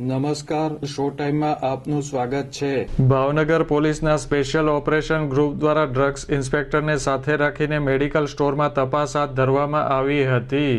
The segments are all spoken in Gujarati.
નમસ્કાર, શો ટાઈમમાં આપનું સ્વાગત છે. ભાવનગર પોલીસના સ્પેશિયલ ઓપરેશન ગ્રુપ દ્વારા ડ્રગ્સ ઇન્સ્પેક્ટરને સાથે રાખીને મેડિકલ સ્ટોરમાં તપાસ હાથ ધરવામાં આવી હતી.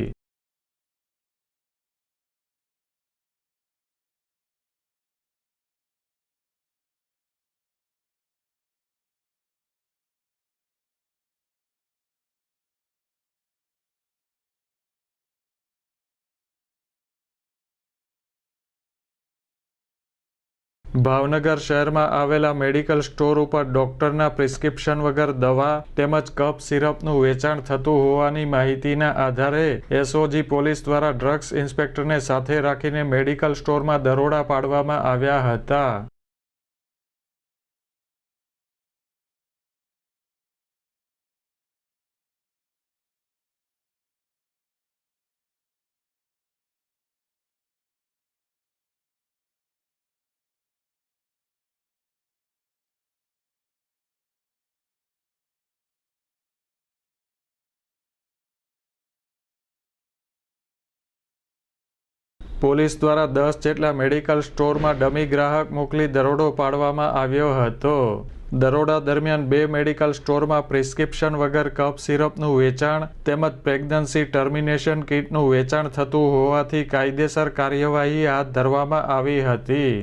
ભાવનગર શહેરમાં આવેલા મેડિકલ સ્ટોર ઉપર ડોક્ટરના પ્રિસ્ક્રિપ્શન વગર દવા તેમજ કફ સિરપનું વેચાણ થતું હોવાની માહિતીના આધારે એસઓજી પોલીસ દ્વારા ડ્રગ્સ ઇન્સ્પેક્ટરને સાથે રાખીને મેડિકલ સ્ટોરમાં દરોડા પાડવામાં આવ્યા હતા. પોલીસ દ્વારા દસ જેટલા મેડિકલ સ્ટોરમાં ડમી ગ્રાહક મોકલી દરોડો પાડવામાં આવ્યો હતો. દરોડા દરમિયાન બે મેડિકલ સ્ટોરમાં પ્રિસ્ક્રિપ્શન વગર કફ સિરપનું વેચાણ તેમજ પ્રેગ્નન્સી ટર્મિનેશન કિટનું વેચાણ થતું હોવાથી કાયદેસર કાર્યવાહી હાથ ધરવામાં આવી હતી.